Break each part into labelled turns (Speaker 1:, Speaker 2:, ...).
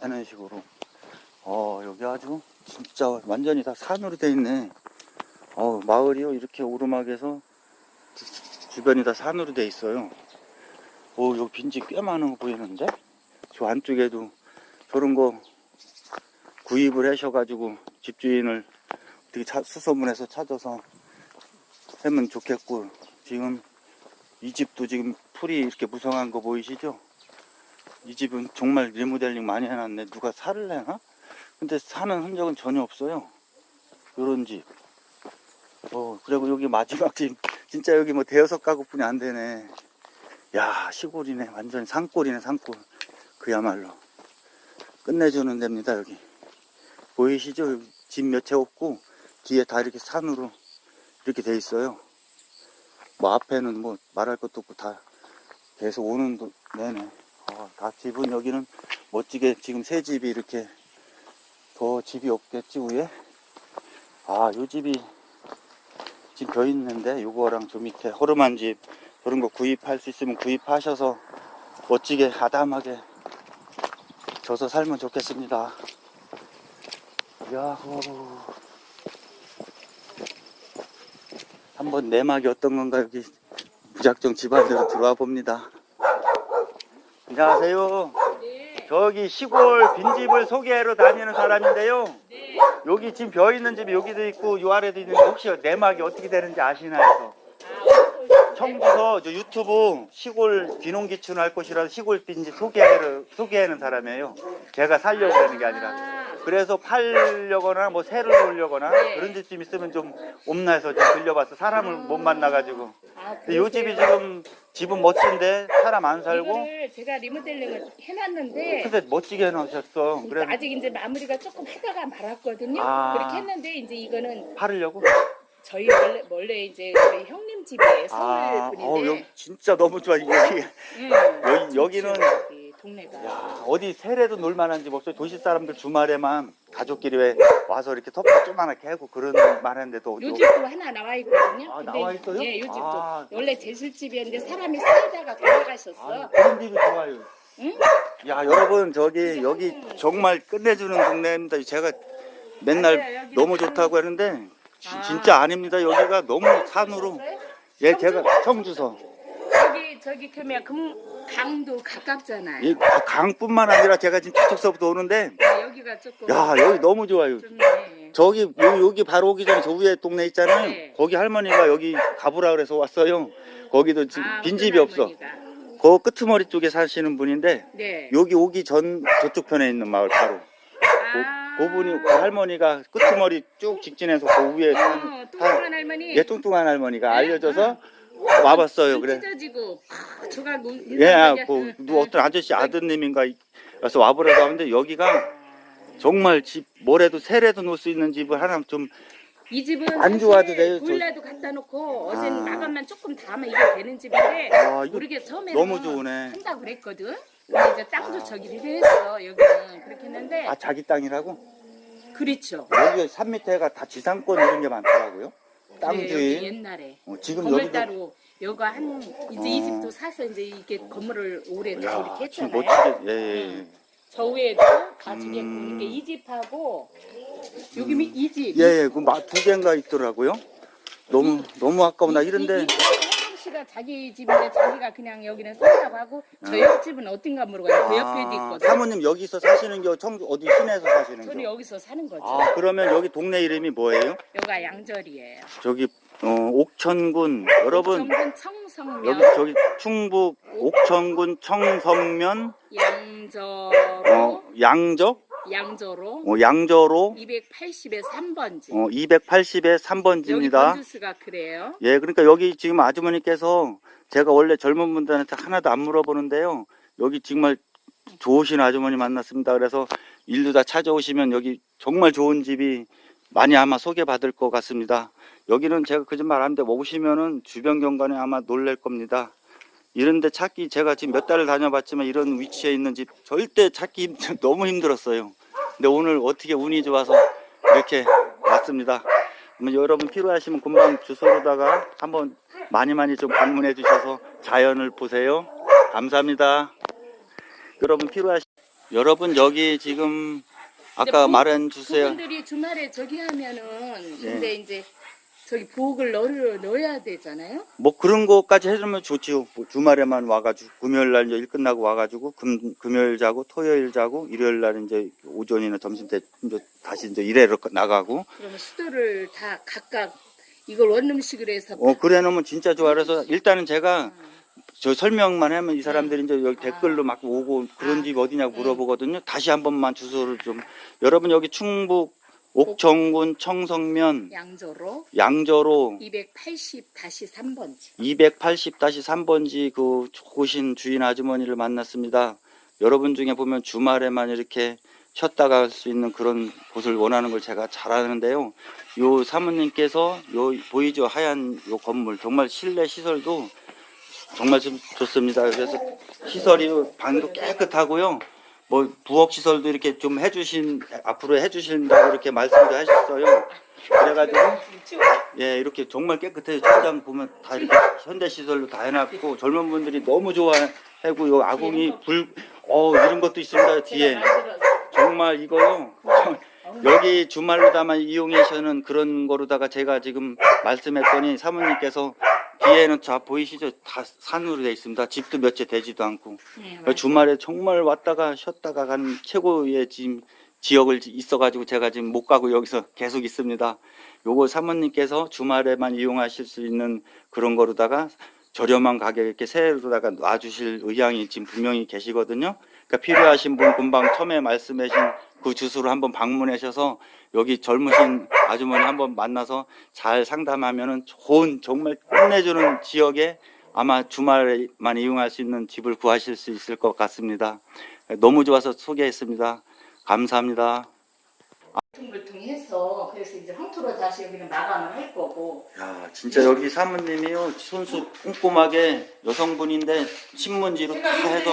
Speaker 1: 하는 식으로. 어, 여기 아주 진짜 완전히 다 산으로 돼 있네. 어, 마을이요. 이렇게 오르막에서 주- 주변이 다 산으로 돼 있어요. 오, 여기 빈집 꽤 많은 거 보이는데? 저 안쪽에도 저런 거 구입을 하셔가지고 집주인을 어떻게 차- 수소문해서 찾아서 하면 좋겠고, 지금 이 집도 지금 풀이 이렇게 무성한 거 보이시죠? 이 집은 정말 리모델링 많이 해놨네. 누가 살을 내나? 근데 사는 흔적은 전혀 없어요. 요런 집. 어, 그리고 여기 마지막 집, 진짜 여기 뭐 대여섯 가구뿐이 안 되네. 야, 시골이네. 완전 산골이네, 산골. 그야말로. 끝내주는 데입니다, 여기. 보이시죠? 집 몇 채 없고, 뒤에 다 이렇게 산으로 이렇게 돼 있어요. 뭐 앞에는 뭐 말할 것도 없고 다 계속 오는 도, 네네. 어, 다 집은 여기는 멋지게 지금 새 집이 이렇게 더 집이 없겠지 위에? 아, 요 집이 지금 벼 있는데 요거랑 저 밑에 허름한 집 그런 거 구입할 수 있으면 구입하셔서 멋지게 아담하게 져서 살면 좋겠습니다. 야호. 한번 내막이 어떤 건가 여기 무작정 집안으로 들어와 봅니다. 안녕하세요.
Speaker 2: 네.
Speaker 1: 저기 시골 빈집을 소개하러 다니는 사람인데요.
Speaker 2: 네.
Speaker 1: 여기 지금 벼 있는 집이 여기도 있고 요 아래도 있는데 혹시 내막이 어떻게 되는지 아시나요? 해서. 청주서 저 유튜브 시골 귀농기춘 할 곳이라서 시골 빈집 소개하러 소개하는 사람이에요. 제가 살려고 하는 게 아니라.
Speaker 2: 아,
Speaker 1: 그래서 팔려거나 뭐 새를 놓으려거나
Speaker 2: 네.
Speaker 1: 그런 집좀 있으면 좀 없나 해서 좀 들려봤어. 사람을 못 만나가지고.
Speaker 2: 아,
Speaker 1: 근데 요 집이 지금 집은 멋진데 사람 안 살고
Speaker 2: 이거를 제가 리모델링을 해놨는데
Speaker 1: 근데 멋지게 해놓으셨어. 그래
Speaker 2: 아직 이제 마무리가 조금 하다가 말았거든요.
Speaker 1: 아.
Speaker 2: 그렇게 했는데 이제 이거는
Speaker 1: 팔으려고?
Speaker 2: 저희 원래 원래 이제 저희 형님 집이에요. 서울
Speaker 1: 아,
Speaker 2: 분인데.
Speaker 1: 어, 여기 진짜 너무 좋아. 이게
Speaker 2: 응.
Speaker 1: 여기 여기는
Speaker 2: 여기 동네가.
Speaker 1: 야, 어디 세례도 놀 만한 집 없어요. 도시 사람들 주말에만 가족끼리 왜 와서 이렇게 텃밭 조그만하게 하고 그런 만한데도
Speaker 2: 요 집도 하나 나와 있거든요.
Speaker 1: 아, 나와 있어요?
Speaker 2: 예, 요 집도
Speaker 1: 아.
Speaker 2: 원래 제술집이었는데 사람이 살다가 돌아가셨어.
Speaker 1: 아, 그런 집이 좋아요.
Speaker 2: 응?
Speaker 1: 야 여러분 저기 여기 정말 끝내주는 동네입니다. 제가 맨날
Speaker 2: 맞아요, 여기는
Speaker 1: 너무
Speaker 2: 강-
Speaker 1: 좋다고 하는데 지-
Speaker 2: 아.
Speaker 1: 진짜 아닙니다. 여기가 너무 산으로
Speaker 2: 오셨어요?
Speaker 1: 예 제가 청주서
Speaker 2: 저기 그러면 금 강도 가깝잖아요.
Speaker 1: 이 강뿐만 아니라 제가 지금 저쪽서부터 오는데
Speaker 2: 아, 여기가 조금
Speaker 1: 야 여기 너무 좋아요.
Speaker 2: 좋네.
Speaker 1: 저기 요- 여기 바로 오기 전에 저 위에 동네 있잖아요.
Speaker 2: 네.
Speaker 1: 거기 할머니가 여기 가보라 그래서 왔어요. 거기도 지금
Speaker 2: 아,
Speaker 1: 빈집이 없어.
Speaker 2: 할머니가.
Speaker 1: 그 끄트머리 쪽에 사시는 분인데
Speaker 2: 네.
Speaker 1: 여기 오기 전 저쪽 편에 있는 마을 바로.
Speaker 2: 아.
Speaker 1: 그, 그분이 그 할머니가 끄트머리 쭉 직진해서 그 위에
Speaker 2: 어,
Speaker 1: 산,
Speaker 2: 뚱뚱한 할머니.
Speaker 1: 예 뚱뚱한 할머니가
Speaker 2: 네?
Speaker 1: 알려줘서 와봤어요.
Speaker 2: 눈
Speaker 1: 그래.
Speaker 2: 찢어지고 팍 조각 눈
Speaker 1: 예, 아. 그
Speaker 2: 응,
Speaker 1: 누
Speaker 2: 응.
Speaker 1: 어떤 아저씨 아드님인가 그래서 와보라고 하는데 여기가 정말 집 뭐래도 세례도 놓을 수 있는 집을 하나 좀
Speaker 2: 이 집은
Speaker 1: 안 좋아도 돼요, 저-
Speaker 2: 보일러도 갖다 놓고 어제는
Speaker 1: 아.
Speaker 2: 마감만 조금 닿으면 이게 되는 집인데
Speaker 1: 아, 이거
Speaker 2: 모르게 처음에는
Speaker 1: 너무 좋으네.
Speaker 2: 한다고 그랬거든. 근데 이제 땅도 저기를 했어 여기는 그렇게 했는데
Speaker 1: 아 자기 땅이라고
Speaker 2: 그렇죠.
Speaker 1: 여기 산 밑에가 다 지상권 이런 게 많더라고요. 땅
Speaker 2: 네, 여기
Speaker 1: 주인.
Speaker 2: 옛날에
Speaker 1: 어, 지금 여기도
Speaker 2: 건물따로 여가 한 이제 이
Speaker 1: 어.
Speaker 2: 집도 사서 이제 이게 건물을 오래 다
Speaker 1: 야,
Speaker 2: 이렇게
Speaker 1: 지금
Speaker 2: 했잖아요.
Speaker 1: 멋지게 예, 예, 예.
Speaker 2: 저 위에도
Speaker 1: 음.
Speaker 2: 있고 이게 이 집하고 여기 미- 이 집.
Speaker 1: 예, 예, 그두 개인가 있더라고요. 너무 너무 아까워 나 이런데
Speaker 2: 이, 이, 이 씨가 자기 집인데 자기가 그냥 여기는 산다고 하고 저 옆집은 어딘가 모르겠어요. 그 옆에도 있거든.
Speaker 1: 아. 사모님 여기서 사시는 게 청주 어디 시내에서 사시는
Speaker 2: 저는
Speaker 1: 게?
Speaker 2: 여기서 사는 거죠.
Speaker 1: 아 그러면 여기 동네 이름이 뭐예요?
Speaker 2: 여기가 양절이에요.
Speaker 1: 저기 어, 옥천군 여러분
Speaker 2: 정군 청성면
Speaker 1: 여기 저기 충북 옥천군 청성면
Speaker 2: 양저로
Speaker 1: 어, 양적
Speaker 2: 양저로
Speaker 1: 어, 양저로
Speaker 2: 280에 3번지.
Speaker 1: 어, 280의
Speaker 2: 여기
Speaker 1: 3번지입니다.
Speaker 2: 건주스가 그래요.
Speaker 1: 예, 그러니까 여기 지금 아주머니께서 제가 원래 젊은 분들한테 하나도 안 물어보는데요. 여기 정말 좋으신 아주머니 만났습니다. 그래서 일도 다 찾아오시면 여기 정말 좋은 집이 많이 아마 소개받을 것 같습니다. 여기는 제가 거짓말 안 하는데 오시면은 주변 경관에 아마 놀랄 겁니다. 이런 데 찾기 제가 지금 몇 달을 다녀봤지만 이런 위치에 있는 집 절대 찾기 힘- 너무 힘들었어요. 근데 오늘 어떻게 운이 좋아서 이렇게 왔습니다. 여러분 필요하시면 금방 주소로다가 한번 많이 많이 좀 방문해 주셔서 자연을 보세요. 감사합니다. 여러분 필요하시 여러분 여기 지금 아까 말한 주세요.
Speaker 2: 그분들이 주말에 저기 하면은
Speaker 1: 예.
Speaker 2: 근데 이제 저기 부엌을 넣어, 넣어야 되잖아요.
Speaker 1: 뭐 그런 거까지 해주면 좋지요. 뭐 주말에만 와가지고 금요일 날 이제 일 끝나고 와가지고 금 금요일 자고 토요일 자고 일요일 날 이제 오전이나 점심 때 이제 다시 이제 일하러 나가고.
Speaker 2: 그러면 수도를 다 각각 이걸 원룸식으로 해서
Speaker 1: 어 그래 놓으면 진짜 좋아. 그래서 일단은 제가
Speaker 2: 음.
Speaker 1: 저 설명만 하면 이 사람들이 이제 여기 댓글로 막 오고 그런
Speaker 2: 아,
Speaker 1: 집 어디냐고
Speaker 2: 네.
Speaker 1: 물어보거든요. 다시 한 번만 주소를 좀 여러분 여기 충북 옥정군 청성면
Speaker 2: 양조로
Speaker 1: 양저로
Speaker 2: 280-3번지.
Speaker 1: 280-3번지 그 좋으신 주인 아주머니를 만났습니다. 여러분 중에 보면 주말에만 이렇게 쉬었다 갈 수 있는 그런 곳을 원하는 걸 제가 잘 아는데요. 요 사모님께서 요 보이죠 하얀 요 건물 정말 실내 시설도 정말 좀 좋습니다. 그래서 시설이 방도 깨끗하고요. 뭐 부엌 시설도 이렇게 좀 해주신 앞으로 해주신다고 이렇게 말씀도 하셨어요. 그래가지고 예 이렇게 정말 깨끗해요. 천장 보면 다 이렇게 현대 시설로 다 해놨고 젊은 분들이 너무 좋아하고 요 아궁이 불어 이런 것도 있습니다 뒤에 정말 이거요. 여기 주말로다만 이용하시는 그런 거로다가 제가 지금 말씀했더니 사모님께서 뒤에는 자 보이시죠? 다 산으로 돼 있습니다. 집도 몇 채 되지도 않고
Speaker 2: 네,
Speaker 1: 주말에 정말 왔다가 쉬었다가 가는 최고의 지금 지역을 있어가지고 제가 지금 못 가고 여기서 계속 있습니다. 요거 사모님께서 주말에만 이용하실 수 있는 그런 거로다가 저렴한 가격에 이렇게 세로다가 놔주실 의향이 지금 분명히 계시거든요. 그러니까 필요하신 분 금방 처음에 말씀하신 그 주소로 한번 방문하셔서 여기 젊으신 아주머니 한번 만나서 잘 상담하면은 좋은 정말 끝내주는 지역에 아마 주말에만 이용할 수 있는 집을 구하실 수 있을 것 같습니다. 너무 좋아서 소개했습니다. 감사합니다.
Speaker 2: 물퉁물퉁해서 그래서 이제 황토로 다시 여기는 마감을 할 거고
Speaker 1: 야, 진짜 여기 사모님이요. 손수 꼼꼼하게 여성분인데 신문지로 다 해서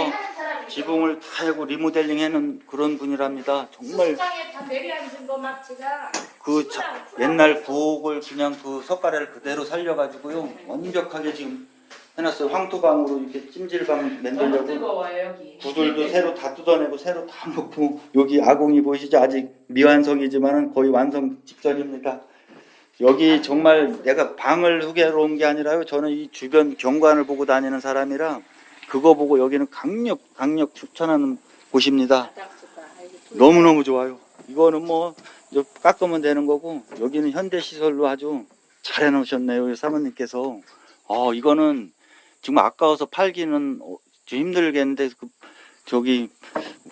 Speaker 1: 지붕을 다 하고 리모델링 해놓은 그런 분이랍니다. 정말
Speaker 2: 수장에 다 내려앉은 거막 제가
Speaker 1: 그 자- 옛날 부엌을 그냥 그 석가래를 그대로 살려가지고요. 완벽하게 지금 해놨어요. 황토방으로 이렇게 찜질방
Speaker 2: 너무
Speaker 1: 만들려고.
Speaker 2: 뜨거워요 여기
Speaker 1: 구들도 새로 다 뜯어내고 새로 다 놓고 여기 아궁이 보이시죠? 아직 미완성이지만은 거의 완성 직전입니다. 여기 정말 내가 방을 후계로 온 게 아니라요. 저는 이 주변 경관을 보고 다니는 사람이라 그거 보고 여기는 강력 강력 추천하는 곳입니다.
Speaker 2: 바닥수가 아이고,
Speaker 1: 너무 너무 좋아요. 이거는 뭐 깎으면 되는 거고 여기는 현대 시설로 아주 잘 해놓으셨네요, 사모님께서. 아 이거는 지금 아까워서 팔기는 어, 좀 힘들겠는데 그 저기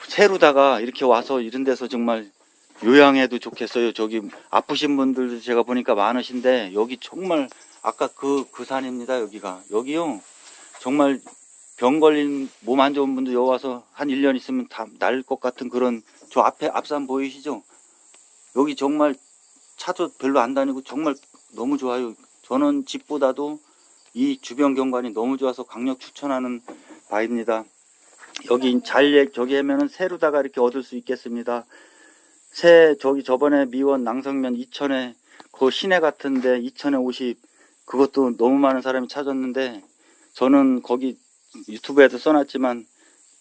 Speaker 1: 새로다가 이렇게 와서 이런 데서 정말 요양해도 좋겠어요. 저기 아프신 분들도 제가 보니까 많으신데 여기 정말 아까 그그 산입니다. 여기가 여기요 정말 병 걸린 몸 안 좋은 분들 여기 와서 한 1년 있으면 다 날 것 같은 그런 저 앞에 앞산 보이시죠? 여기 정말 차도 별로 안 다니고 정말 너무 좋아요. 저는 집보다도 이 주변 경관이 너무 좋아서 강력 추천하는 바입니다. 여기 잘 저기 하면은 새로다가 이렇게 얻을 수 있겠습니다. 새 저기 저번에 미원 낭성면 이천에 그 시내 같은데 이천에 50 그것도 너무 많은 사람이 찾았는데 저는 거기 유튜브에도 써놨지만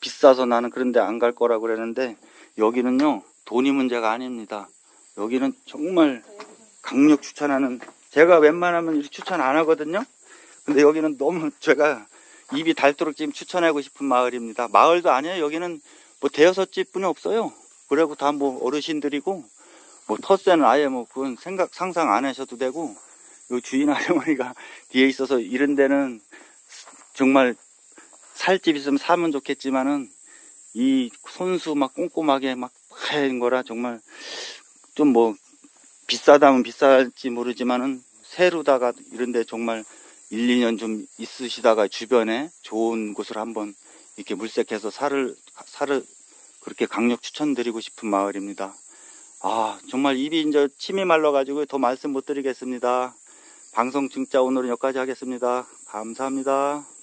Speaker 1: 비싸서 나는 그런데 안 갈 거라고 그랬는데 여기는요 돈이 문제가 아닙니다. 여기는 정말 강력 추천하는 제가 웬만하면 이렇게 추천 안 하거든요. 근데 여기는 너무 제가 입이 닳도록 지금 추천하고 싶은 마을입니다. 마을도 아니에요. 여기는 뭐 대여섯 집뿐이 없어요. 그리고 다 뭐 어르신들이고 뭐 텃세는 아예 뭐 그건 생각 상상 안 하셔도 되고 요 주인 아주머니가 뒤에 있어서 이런 데는 정말 살집 있으면 사면 좋겠지만은 이 손수 막 꼼꼼하게 막 하는 거라 정말 좀 뭐 비싸다면 비쌀지 모르지만은 새로다가 이런데 정말 1, 2년 좀 있으시다가 주변에 좋은 곳을 한번 이렇게 물색해서 살을 살을 그렇게 강력 추천드리고 싶은 마을입니다. 아 정말 입이 이제 침이 말라가지고 더 말씀 못 드리겠습니다. 방송 진짜 오늘은 여기까지 하겠습니다. 감사합니다.